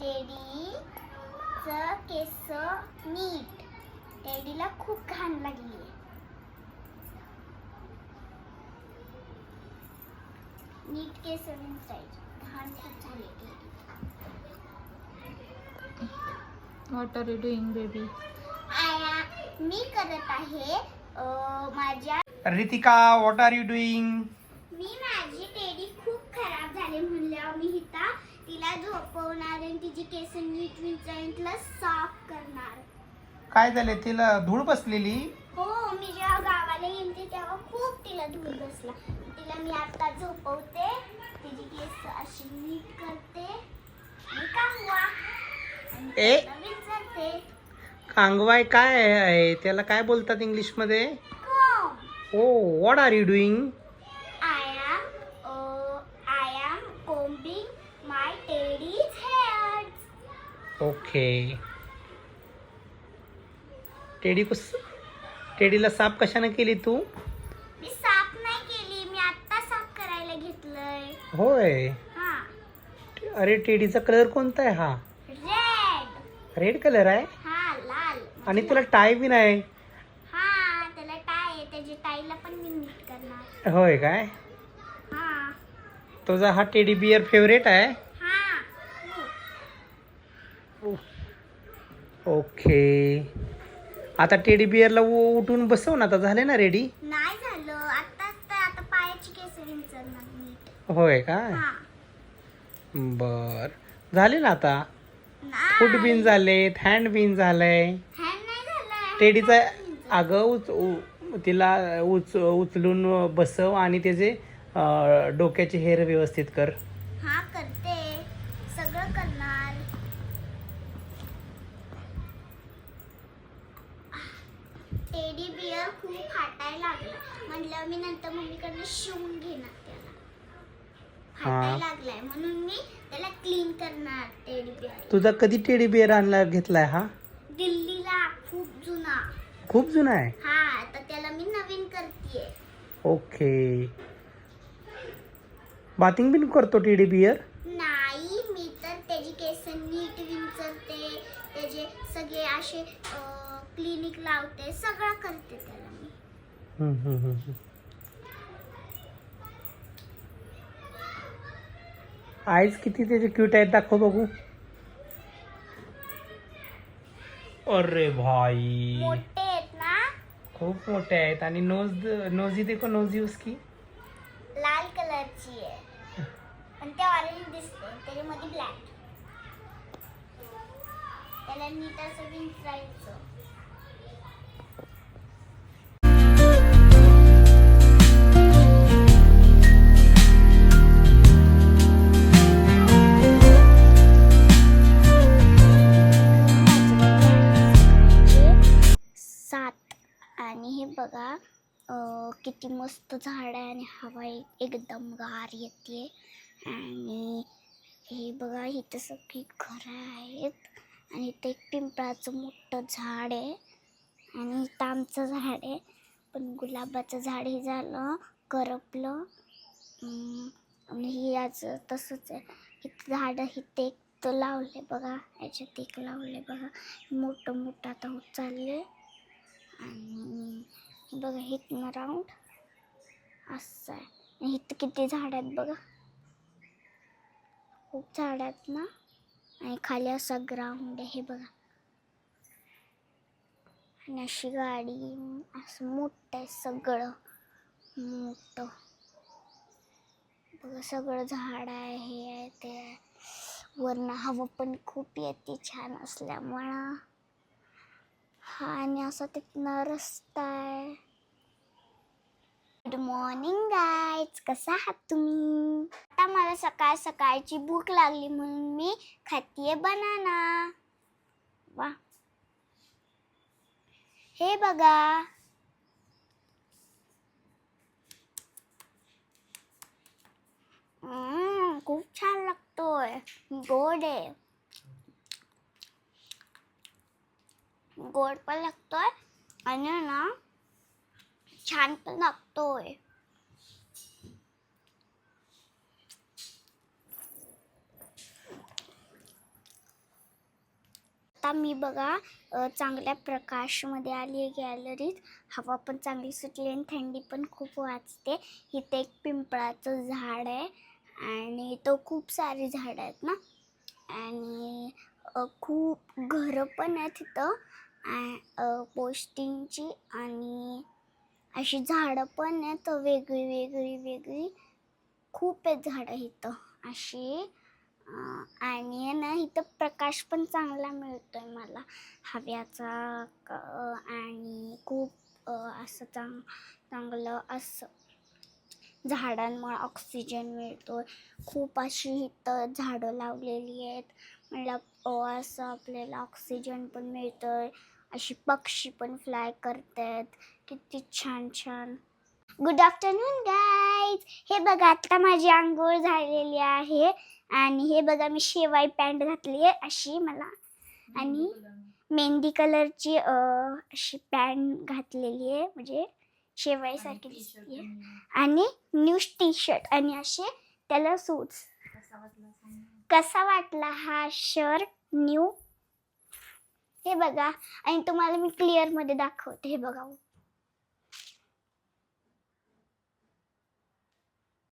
टेडीचं केस नीट. टेडीला खूप घाण लागली नीट केस घाण खूप झाली Teddy what are you doing baby आया मी करत आहे अं, माझ्या Ritika what are you doing मी माझी झाली म्हणल्यावर मी हिता तिला झोपवणार आणि तिची केस नीट तिला साफ करणार. काय झाले? तिला धूळ बसलेली? हो मी जेव्हा गावाला गेलते तेव्हा खूप तिला धूळ बसला. तिला मी आता झोपवते तिची केस अशी नीट करते आणि कांगवा. आणि ए. तिला विंचरते. कांगवाय काय आहे? त्याला काय बोलतात इंग्लिशमध्ये. ओ what are you doing okay. Teddy कुस टेडीला साफ कशाने केली तू? मी साफ नाही केली मी आता साफ करायला घेतलंय. होय. हा. अरे टेडीचा कलर कोणता आहे हा? रेड रेड कलर आहे? हा लाल. आणि तुला टाय बी नाही? हा त्याला टाय आहे. त्याची टाईला पण मी नीट करणार. होय काय? हा. तुझा हा टेडी बियर फेवरेट आहे? हा ओके. आता टेडी बियरला उठून बसव ना आता झाले ना रेडी नाही झालं. आता पायाची नीट होय का? हा. बर. झाले ना आता? फूट बिन झालेत हँड बिन झालंय. हँड नाही झालं टेडीचा अगं उच उ- तिला उच उचलून बसव आणि त्याचे अं, डोक्याचे हेअर व्यवस्थित कर हा करते सगळं करणार टेडी बियर खूप फाटायला म्हटलं मी नंतर मम्मीकडनं शिवून घेणार त्याला. फाटायला लागलाय. म्हणून मी त्याला क्लीन करणार टेडी बियर तुझा कधी टेडी बियर आणला घेतलाय हा? दिल्लीला. खूप जुना. खूप जुना आहे? हा तर त्याला मी नवीन करतेय. ओके. बाथिंग बिन करतो टेडी बियर नाही मी तर त्याची केस नीट विंचरते. त्याचे सगळे असे क्लिनिक लावते. सगळं करते त्याला मी. आईज किती त्याचे क्यूट आहेत दाखव बघू. अरे भाई. मोठे आहेत ना? खूप मोठे आहेत. आणि नोज नोजी देखो नोजी उसकी. लाल कलरची आहे. आणि ते ऑरेंज दिसते त्याच्यामध्ये ब्लॅक त्याला नीट असं विंचरायचं किती मस्त झाड आहे आणि हवा एक- एकदम गार येते आणि हे बघा इथं सगळी घरं आहेत. आणि इथं एक पिंपळाचं मोठं झाड आहे. आणि इथं आमचं झाड आहे. पण गुलाबाचं झाड हे झालं करपलं. आणि हे आज तसंच आहे. इथं झाडं इथं एक तर लावले बघा याच्यात एक लावले बघा. मोठं मोठं आता होत चालले आणि बघा इथनं राऊंड असं आहे. इथं किती झाड आहेत बघा. खूप झाड आहेत ना. आणि खाली असा ग्राउंड आहे हे बघा. आणि अशी गाडी असं मोठं आहे सगळं. मोठं. बघा सगळं झाड आहे हे आहे ते आहे. वरनं हवा पण खूप येते छान असल्यामुळं. हा आणि असा तिथनं रस्ता आहे. गुड मॉर्निंग गाईज कसा आहात तुम्ही? आता मला सकाळ सकाळची भूक लागली म्हणून मी खातीये बनाना. वा. हे बघा. खूप छान लागतोय. गोड आहे. गोड पण लागतोय. आणि ना छान पण लागतोय आता मी बघा चांगल्या प्रकाशमध्ये आली आहे गॅलरीत हवा पण चांगली सुटली आणि थंडी पण खूप वाजते. इथे एक पिंपळाचं झाड आहे आणि तो खूप सारी झाडं आहेत ना. आणि खूप घरं पण आहेत तिथं पोस्टिंगची आणि अशी झाडं पण आहेत वेगळी वेगळी वेगळी. खूप आहेत झाडं इथं अशी. आणि ना इथं प्रकाश पण चांगला मिळतो आहे मला. हव्याचा आणि खूप असं चांग चांगलं असं झाडांमुळे ऑक्सिजन मिळतो खूप अशी इथं झाडं लावलेली आहेत. मला असं आपल्याला ऑक्सिजन पण मिळतोय. अशी पक्षी पण फ्लाय करतात. किती छान छान. गुड आफ्टरनून गाईज हे बघा आता माझी आंघोळ झालेली आहे. आणि हे बघा मी शेवाई पॅन्ट घातली आहे अशी मला. आणि मेहंदी कलरची अशी पॅन्ट घातलेली आहे. म्हणजे शेवाईसारखी दिसते आणि न्यू टी शर्ट आणि असे त्याला सूट्स कसा वाटला हा शर्ट न्यू हे बघा. आणि तुम्हाला मी क्लिअरमध्ये दाखवते. हे बघा.